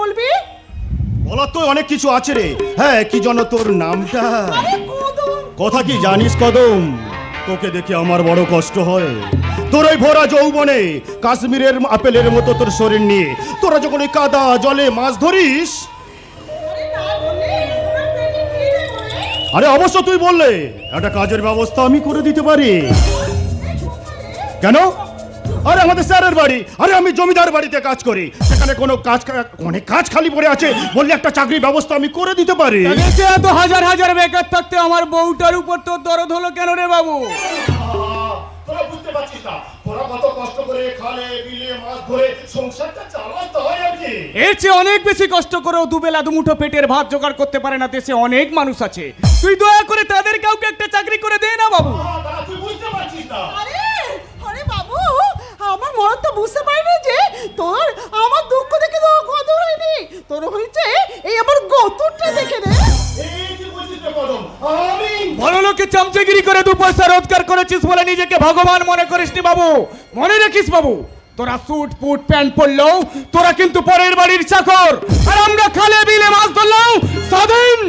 বলবি? বলার তো অনেক কিছু আছে রে। হ্যাঁ কি যেন তোর নামটা? কথা কি জানিস কদম? তোকে দেখে আমার বড় কষ্ট হয়। তোর ওই ভরা যৌবনে কাশ্মীরের আপেলের মতো তোর শরীর নিয়ে। তোরা যখন ওই কাদা জলে মাছ ধরিস? আরে অবশ্য তুই বললে একটা কাজের ব্যবস্থা আমি করে দিতে পারি। কেন? আরে আমাদের স্যারের বাড়ি আরে আমি জমিদার বাড়িতে কাজ করি। সেখানে কোনো কাজ অনেক কাজ খালি পড়ে আছে বললে একটা চাকরির ব্যবস্থা আমি করে দিতে পারি। এত হাজার হাজার বেকার থাকতে আমার বউটার উপর তোর দরদ হলো কেন রে বাবু? তোরা বুঝতে পারছিস না তোরা কত কষ্ট করে খালে বিলে মাছ ধরে সংসারটা চালাতে হয় আর কি। এর চেয়ে অনেক বেশি কষ্ট করেও দুবেলা দুমুঠো পেটের ভাত জোগাড় করতে পারে না দেশে অনেক মানুষ আছে। তুই দয়া করে তাদের কাউকে একটা চাকরি করে দে না বাবু। তুই বুঝতে পারছিস না। আরে আরে বাবু আমার মন তো বুঝতে পারিনি যে তোর আমার দুঃখ দেখে তো কদর হয়নি তোর হয়েছে এই আমার গতরটা দেখে রে এই কি বুঝছিস না আমি বড় লোকে চামচেগিরি করে দু পয়সা রোজগার করেছিস বলে নিজেকে ভগবান মনে করিস নি বাবু মনে রাখিস বাবু তোরা স্যুট পুট প্যান্ট পরলেও তোরা কিন্তু পরের বাড়ির চাকর আর আমরা খালে বিলে মাছ ধরলেও স্বাধীন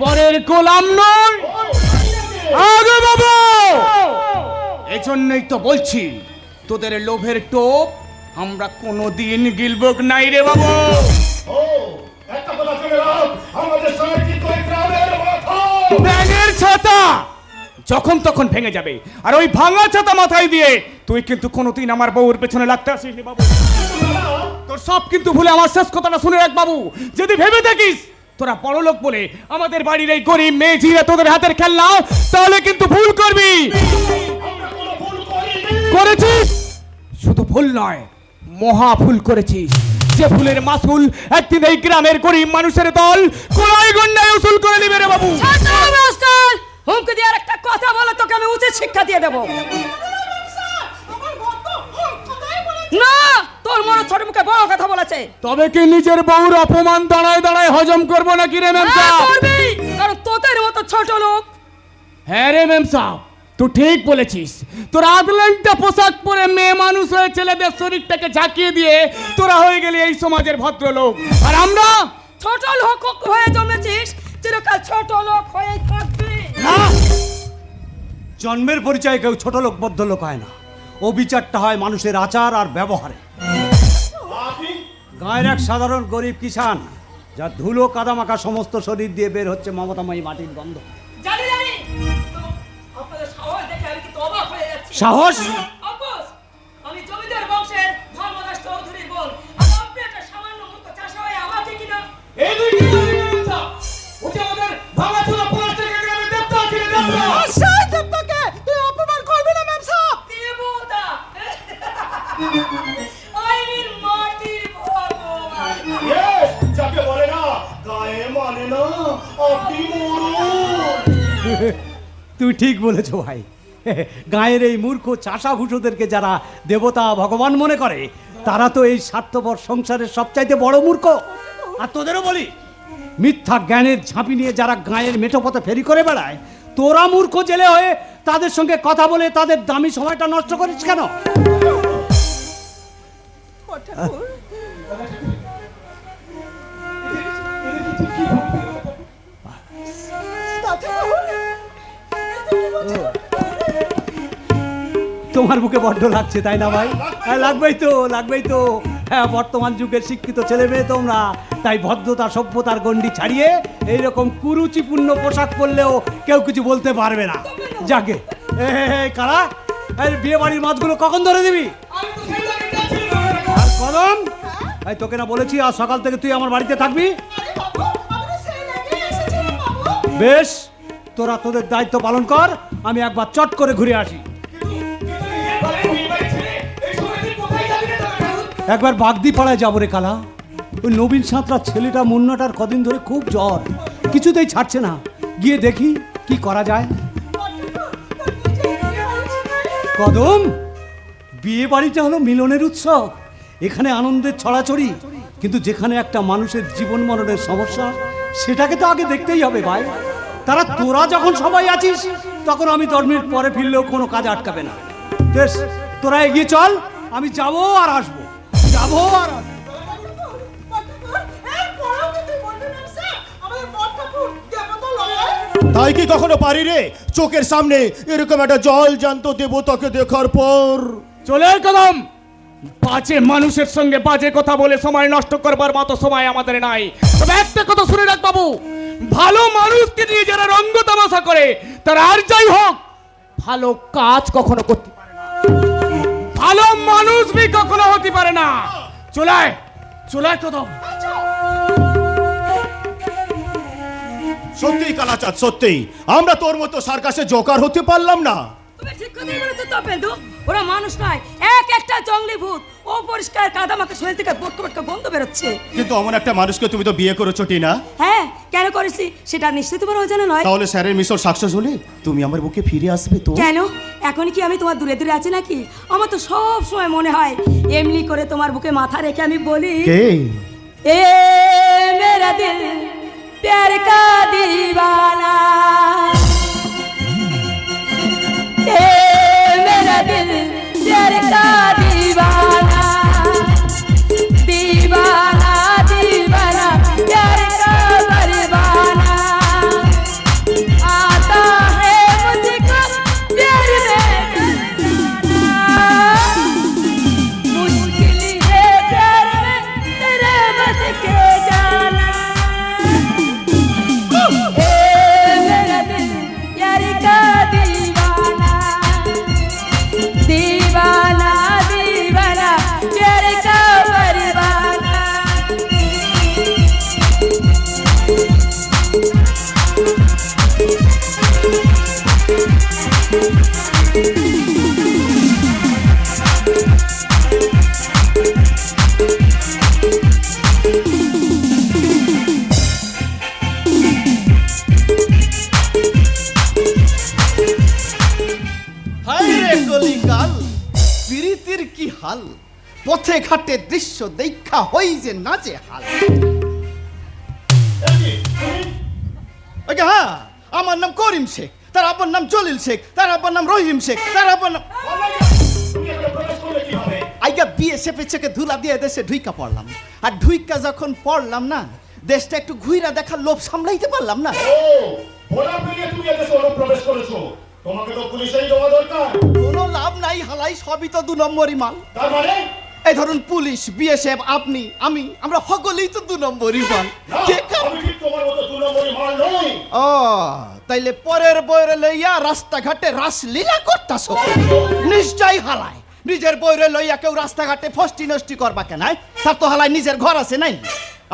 পরের গোলাম নয় আগে বাবু এই জন্যই তো বলছি তোদের লোভের টোপ আমরা কোনো দিন গিলবক নাই রে বাবু। ব্যাঙের ছাতা যখন তখন ভেঙে যাবে আর ওই ভাঙা ছাতা মাথায় দিয়ে তুই কিন্তু কোনোদিন আমার বউর পেছনে লাগতে আসিস বাবু। তোর সব কিন্তু ভুলে আমার শেষ কথাটা শুনে রাখ বাবু। যদি ভেবে থাকিস তোরা বড় লোক বলে আমাদের বাড়ির এই গরিব মেয়ে ঝিয়ে তোদের হাতের খেলনা তাহলে কিন্তু ভুল করবি। করেছিস? ভুল নয় মহা ভুল করেছিস যে ফুলের মাসুল একদিন এই গ্রামের গরিব মানুষের দল কোলাই গন্ডায় উসুল করে নিবে রে বাবু। হুমকি দিয়ে একটা কথা বলে তোকে আমি উচিত শিক্ষা দিয়ে দেবো। না তোর মনে ছোট মুখে বড় কথা বলেছে। তবে কি নিজের বউর অপমান দাঁড়ায় দাঁড়ায় হজম করব নাকি রে ম্যাম হ্যাঁ, করবি কারণ তোদের মতো ছোট লোক হ্যাঁ রে ম্যাম সাহেব। তুই ঠিক বলেছিস তোর আদলেন্টা পোশাক পরে মেয়ে মানুষ হয়ে ছেলেদের শরীরটাকে ঝাঁকিয়ে দিয়ে তোরা হয়ে গেলি এই সমাজের ভদ্রলোক। আর আমরা? ছোট লোক হয়ে জন্মেছিস চিরকাল ছোট লোক হয়ে থাকবি। জন্মের পরিচয় কেউ ছোট লোক বদ্ধ লোক হয় না। ও বিচারটা হয় মানুষের আচার আর ব্যবহারে। গায়ের এক সাধারণ গরিব কিষান যার ধুলো কাদামাকা সমস্ত শরীর দিয়ে বের হচ্ছে মমতাময়ী মাটির গন্ধ। সাহস? আব্বাস, আমি জমিদার বংশের ধর্মদাস চৌধুরীর বোন আর আপনি একটা সামান্য মূর্খ চাষা হয়ে আমাকে কিনা এই দুই ওকে আমাদের ভাঙা চুলা পোড়া থেকে গ্রামে দেবতা ছিল দেবতা। দেবতাকে তুই অপমান করবি না ম্যাম সাহেব দেবতা। আইনের মাটির ভগবান। Yes, যাকে বলে না গায়ে মানে না আপনি মরুন। তুই ঠিক বলেছ ভাই। গায়ের এই মূর্খ চাষা ভুষোদেরকে যারা দেবতা, ভগবান মনে করে, তারা তো এই স্বার্থপর সংসারের সবচাইতে বড় মূর্খ। আর তোদেরও বলি, মিথ্যা জ্ঞানের ঝাঁপি নিয়ে যারা গায়ের মেঠোপথে ফেরি করে বেড়ায়, তোরা মূর্খ জেলে হয়ে তাদের সঙ্গে কথা বলে তাদের দামি সময়টা নষ্ট করিস কেন? তোমার বুকে বড্ড লাগছে তাই না ভাই? হ্যাঁ লাগবেই তো লাগবেই তো। হ্যাঁ বর্তমান যুগের শিক্ষিত ছেলে মেয়ে তোমরা তাই ভদ্রতা সভ্যতার গণ্ডি ছাড়িয়ে এইরকম কুরুচিপূর্ণ পোশাক পরলেও কেউ কিছু বলতে পারবে না। যাকে এ কারা? বিয়ে বাড়ির মাছগুলো কখন ধরে দিবি? আর কদম এই তোকে না বলেছি আর সকাল থেকে তুই আমার বাড়িতে থাকবি? বেশ তোরা তোদের দায়িত্ব পালন কর আমি একবার চট করে ঘুরে আসি। একবার বাগদি পাড়ায় যাব রে কালা। ওই নবীন সাঁতরা ছেলেটা মুন্নাটার কদিন ধরে খুব জ্বর। কিছুতেই ছাড়ছে না। গিয়ে দেখি কি করা যায়। কদম, বিয়ে বাড়িটা হলো মিলনের উৎসব। এখানে আনন্দের ছড়াছড়ি। কিন্তু যেখানে একটা মানুষের জীবন মরণের সমস্যা, সেটাকে তো আগে দেখতেই হবে ভাই। তারা তোরা যখন সবাই আছিস, তখন আমি দশ মিনিট পরে ফিরলেও কোনো কাজ আটকাবে না। বেশ তোরা এগিয়ে চল আমি যাব আর আসব। যাব আর তাই কি কখনো পারি রে? চোখের সামনে এরকম একটা জল জান্ত দেবতাকে দেখার পর। চলে কদম। বাজে মানুষের সঙ্গে বাজে কথা বলে সময় নষ্ট করবার মতো সময় আমাদের নাই। তবে একটা কথা শুনে রাখ বাবু ভালো মানুষকে নিয়ে যারা রঙ্গ তামাশা করে তারা আর যাই হোক ভালো কাজ কখনো করতে ভালো মানুষ বি কখনো হতে পারে না। চলায় চলায় তো সত্যিই কালাচাঁদ, সত্যিই। আমরা তোর মতো সার্কাসে জোকার হতে পারলাম না। তুমি ঠিক কথাই বলেছ ওরা মানুষ নয় এক একটা জঙ্গলি ভূত। ও পরিষ্কার কাদা শরীর থেকে গন্ধ বেরোচ্ছে। কিন্তু অমন একটা মানুষকে তুমি তো বিয়ে করেছ টিনা। হ্যাঁ কেন করেছি সেটা তোমার নয়। তাহলে স্যারের মিশর সাকসেস হলে তুমি আমার বুকে ফিরে আসবে তো? কেন? এখন কি আমি তোমার দূরে দূরে আছি নাকি? আমার তো সব সময় মনে হয় এমনি করে তোমার বুকে মাথা রেখে আমি বলি কে? এ মেরা দিল প্যার কা প্রীতির কি হাল? পথে ঘাটে দৃশ্য দেখা হই যে নাচে হাল। হ্যাঁ আমার নাম করিম শেখ, তার আব্বার নাম জলিল শেখ, তার আব্বার নাম রহিম শেখ, তার আব্বার নাম আইগা বিয়ে চেপে চেকে ধুলা দিয়ে দেশে ঢুইকা পড়লাম। আর ঢুইকা যখন পড়লাম না, দেশটা একটু ঘুইরা দেখার লোভ সামলাইতে পারলাম না। তোমাকে তো পুলিশেই দেওয়া দরকার। কোনো লাভ নাই হালাই সবই তো দু নম্বরই মাল। তার মানে? এই ধরুন পুলিশ বিএসএফ আপনি আমি আমরা সকলেই তো দু নম্বরই মাল। কে আমি ঠিক তোমার মতো দু নম্বরই মাল নই। ও তাইলে পরের বইরে লইয়া রাস্তাঘাটে রাসলীলা করতাছ? নিশ্চয় হালায় নিজের বইরে লইয়া কেউ রাস্তাঘাটে ফষ্টি নষ্টি করবা কেন? তার তো হালায় নিজের ঘর আছে নাই?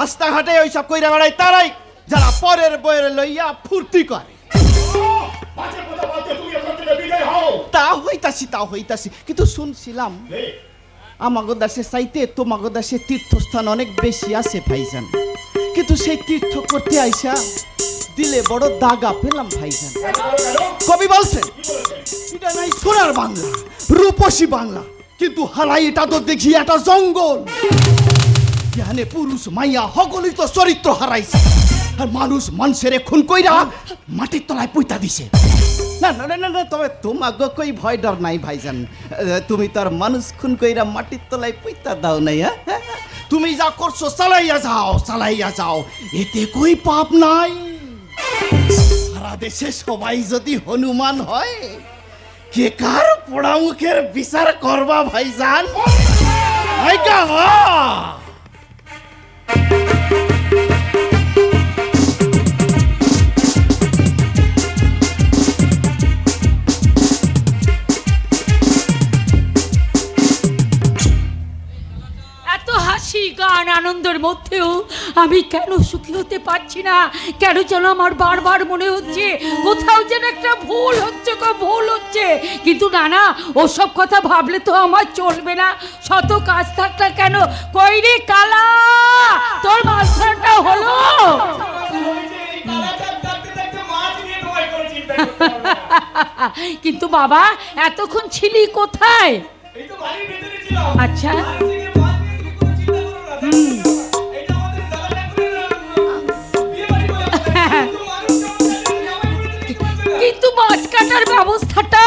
রাস্তাঘাটে ওইসব কইরা বেড়ায় তারাই যারা পরের বইরে লইয়া ফুর্তি করে বাজে কথা বলতে তুমি এখান থেকে বিদায় হও তা হইতাছি তা হইতাছি কিন্তু শুনছিলাম আমাগো দেশে চাইতে তোমাগো দেশে তীর্থস্থান অনেক বেশি আছে ভাইজান। কিন্তু সেই তীর্থ করতে আইসা দিলে বড় দাগা পেলাম ভাইজান। কবি বলছেন এটা নাই সোনার বাংলা রূপসী বাংলা। কিন্তু হালাই এটা তো দেখি একটা জঙ্গল। এখানে পুরুষ মাইয়া হগলই তো চরিত্র হারাইছে। আর মানুষ মানুষের খুন কইরা মাটির তলায় পুইতা দিছে। না না না, ভয় ডর নাই ভাইজান। তুমি তার মানুষ খুন কইরা মাটির তলায় পুইতা দাও নাই হ্যাঁ? তুমি যা করছ চালাইয়া যাও চালাইয়া যাও। এতে কই পাপ নাই? সারা দেশে সবাই যদি হনুমান হয় কে কার পোড়ামুখের বিচার করবা ভাইজান? আইকা গান আনন্দের মধ্যেও আমি কেন সুখী হতে পারছি না? কেন যেন আমার বারবার মনে হচ্ছে কোথাও যেন একটা ভুল হচ্ছে কো ভুল হচ্ছে। কিন্তু না না ওসব কথা ভাবলে তো আমার চলবে না। শত কাজ থাকলে কেন? কইরে কালা? তোর মাস্টারটা হলো? কিন্তু বাবা এতক্ষণ ছিলি কোথায়? আচ্ছা। কিন্তু মাছ কাটার ব্যবস্থাটা?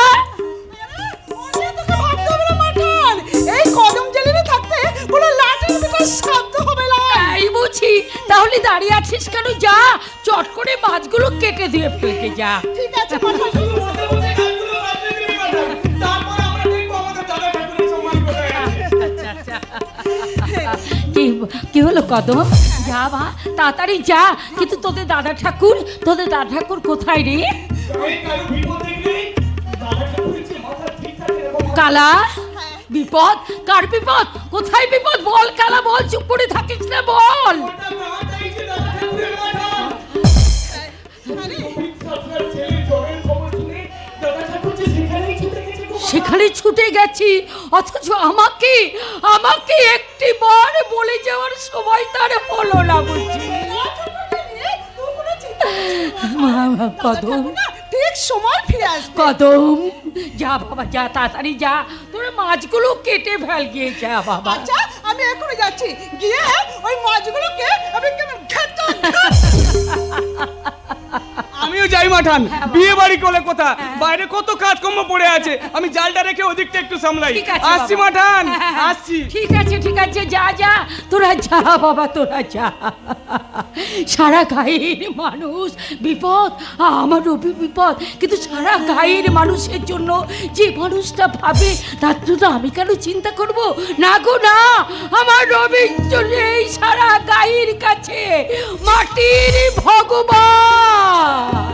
এই কদম জেলিনে থাকতে কোনো লাঠির পিঠার শব্দ হবে না। তাই বুঝি। তাহলে দাঁড়িয়ে আছিস কেন? যা চট করে মাছগুলো কেটে দিয়ে ফেলকে যা। কদম যা মা, তাড়াতাড়ি যা। কিন্তু তোদের দাদা ঠাকুর, তোদের দাদা ঠাকুর কোথায় রে? কালা, বিপদ? কার বিপদ? কোথায় বিপদ? বল কালা, বল, চুপ করে থাকিস না, বল। সেখানে ছুটে গেছি। অথচ আমাকে আমাকে একটি বার বলে যাওয়ার সময় তার হলো না মা, কদম। ঠিক সময় ফিরে আসবে। কদম যা বাবা যা তাড়াতাড়ি যা। তোরা মাছগুলো কেটে ফেল গিয়ে যা বাবা। আচ্ছা আমি এখনই যাচ্ছি। গিয়ে ওই মাছগুলোকে আমি কেমন ঘেটা আমিও যাই মাঠান। বিয়ে বাড়ি কোলে কোথা। বাইরে কত কাজকর্ম পড়ে আছে। আমি জালটা রেখে ওদিকটা একটু সামলাই। আসছি মাঠান। হ্যাঁ, হ্যাঁ, আসছি। ঠিক আছে ঠিক আছে যা যা। তোরা যা বাবা তোরা যা। সারা গায়ের মানুষ বিপদ আমার রবি বিপদ। কিন্তু সারা গায়ের মানুষের জন্য যে মানুষটা ভাবে তার জন্য আমি কেন চিন্তা করব? না গো না। আমার রবির জন্য এই সারা গায়ের কাছে মাটির ভগবান।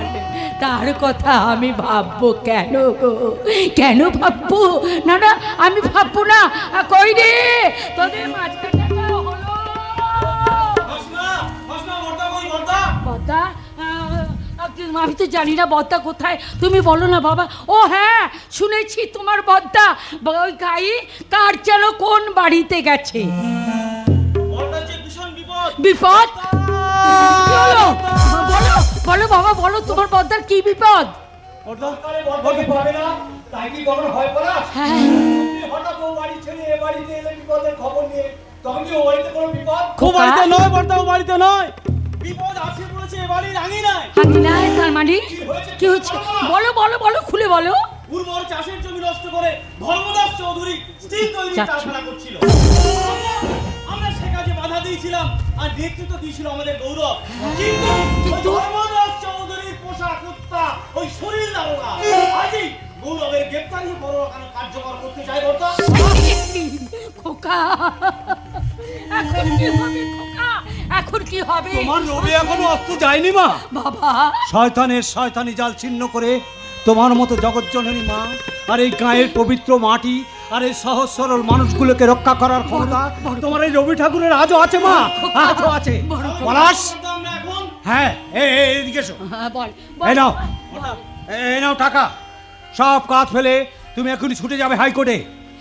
তার কথা আমি ভাববো কেন গো? কেন ভাববো? না না আমি ভাববো না। কই রে? তোদের আ, আমি তো জানি না বদ্দা কোথায়। তুমি বলো না বাবা। ও হ্যাঁ শুনেছি তোমার বদ্দা ওই গায়ে কার যেন কোন বাড়িতে গেছে? বিপদ। বলো। বলো বাবা বলো তোমার বদ্দার কি বিপদ? হ্যাঁ। বাড়িতে নয় বর্তা বাড়িতে নয় তার মানে? কি হচ্ছে? বলো বলো বলো খুলে বলো। উর্বর চাষের জমি নষ্ট করে ধর্মদাস চৌধুরী স্টিল তৈরি। করছিল। আমরা সে কাজে বাধা দিয়েছিলাম আর নেতৃত্ব দিয়েছিল আমাদের গৌরব। কিন্তু ধর্মদাস চৌধুরীর পোষা কুত্তা ওই শরীর দারোগা আজই গৌরবের গ্রেপ্তারি বড় কার্যকর করতে চাই বর্তা খোকা। এখন কি হবে খোকা? এখন কি হবে? তোমার রবি এখনও অস্ত যায়নি মা। বাবা। শয়তানের শয়তানি জাল ছিন্ন করে তোমার মতো জগৎ জগৎজননী মা আর এই গায়ের পবিত্র মাটি আর এই সহজ সরল মানুষগুলোকে রক্ষা করার ক্ষমতা তোমার এই রবি ঠাকুরের আজও আছে মা আজও আছে। পলাশ? হ্যাঁ এদিকে এসো। হ্যাঁ, বল এই নাও এই নাও টাকা। সব কাজ ফেলে তুমি এখনই ছুটে যাবে হাইকোর্টে।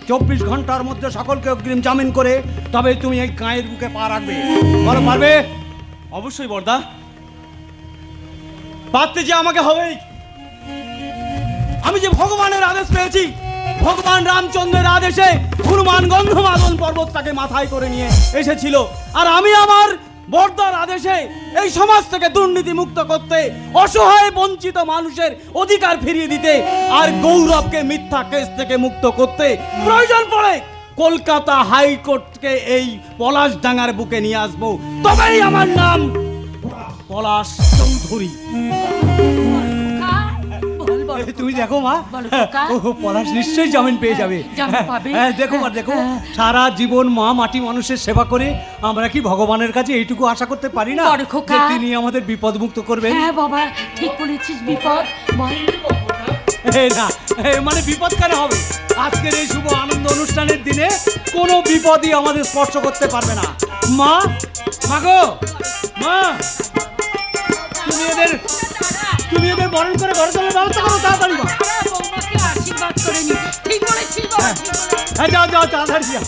চব্বিশ ঘণ্টার মধ্যে সকলকে অগ্রিম জামিন করে তবে তুমি এই গায়ের বুকে পা রাখবে। বলো পারবে? অবশ্যই বর্দা। পারতে যে আমাকে হবেই। আমি যে ভগবানের আদেশ পেয়েছি ভগবান রামচন্দ্রের আদেশে হনুমান গন্ধমাদন পর্বতটাকে মাথায় করে নিয়ে এসেছিল। আর আমি আমার বর্দার আদেশে এই সমাজ থেকে দুর্নীতি মুক্ত করতে, অসহায় বঞ্চিত মানুষের অধিকার ফিরিয়ে দিতে আর গৌরবকে মিথ্যা কেস থেকে মুক্ত করতে প্রয়োজন পড়ে, কলকাতা হাইকোর্টকে এই পলাশডাঙ্গার বুকে নিয়ে আসব। তবেই আমার নাম পলাশ চৌধুরী। তুমি দেখো মা। ও পলাশ নিশ্চয়ই জামিন পেয়ে যাবে। জামিন হ্যাঁ দেখো মা দেখো হ্যাঁ। সারা জীবন মা মাটি মানুষের সেবা করে আমরা কি ভগবানের কাছে এইটুকু আশা করতে পারি না। যে তিনি আমাদের বিপদ মুক্ত করবেন। হ্যাঁ বাবা ঠিক বলেছিস বিপদ। না মানে বিপদ কেন হবে? আজকের এই শুভ আনন্দ অনুষ্ঠানের দিনে কোনো বিপদই আমাদের স্পর্শ করতে পারবে না। মা মাগো মা। তুমি এদের তুমি বরণ করে ঘরে ব্যবস্থা করো তাড়াতাড়ি মা আশীর্বাদ করে নি ঠিক বলেছিস বাবা ঠিক বলেছিস। হ্যাঁ যাও যাও তাড়াতাড়ি যাও।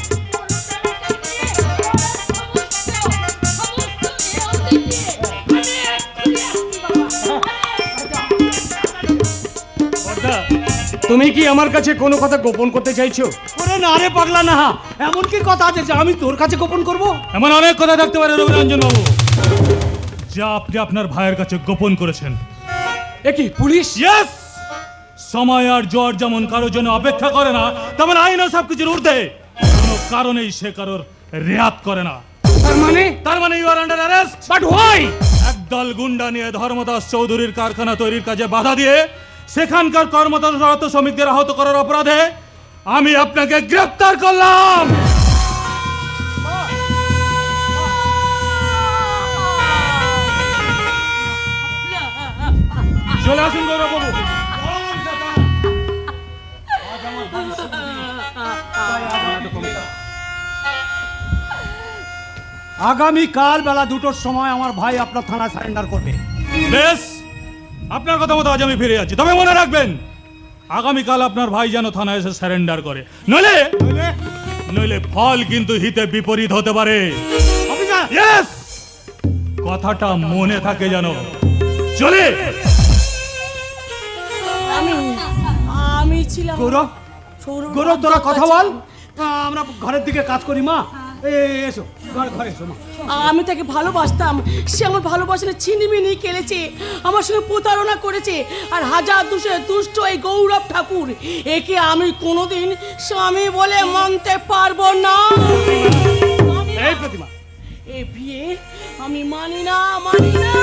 তুমি কি আমার কাছে কোনো কথা গোপন করতে চাইছো? ওরে না রে পাগলা না এমন কি কথা আছে যে আমি তোর কাছে গোপন করব? এমন অনেক কথা থাকতে পারে রবিরঞ্জন বাবু যা আপনি আপনার ভাইয়ের কাছে গোপন করেছেন এ কি পুলিশ? ইয়েস সময় আর জ্বর যেমন কারোর জন্য অপেক্ষা করে না তেমন আইনও সব কিছুর ঊর্ধ্বে। কোনো কারণেই সে কারোর রেয়াত করে না। তার মানে? তার মানে you are under arrest but why একদল গুন্ডা নিয়ে ধর্মদাস চৌধুরীর কারখানা তৈরির কাজে বাধা দিয়ে সেখানকার কর্মরত শ্রমিকদের আহত করার অপরাধে আমি আপনাকে গ্রেফতার করলাম। চলে আসুন গৌরববাবু। আগামী কাল বেলা দুটোর সময় আমার ভাই আপনার থানায় সারেন্ডার করবে। বেশ আপনার কথা মতো আজ আমি ফিরে যাচ্ছি। তবে মনে রাখবেন আগামীকাল আপনার ভাই যেন থানায় এসে স্যারেন্ডার করে। নইলে নইলে ফল কিন্তু হিতে বিপরীত হতে পারে! কথাটা মনে থাকে যেন। চলে! গৌরব গৌরব তোরা কথা বল। আমরা ঘরের দিকে কাজ করি মা। এসো। ঘরে ঘরে এসো মা। আমি তাকে ভালোবাসতাম। সে আমার ভালোবাসলে ছিনিমিনি খেলেছে আমার সঙ্গে প্রতারণা করেছে আর হাজার দুশো দুষ্ট এই গৌরব ঠাকুর। একে আমি কোনোদিন স্বামী বলে মানতে পারব না। এই প্রতিমা। এ বিয়ে আমি মানি না মানি না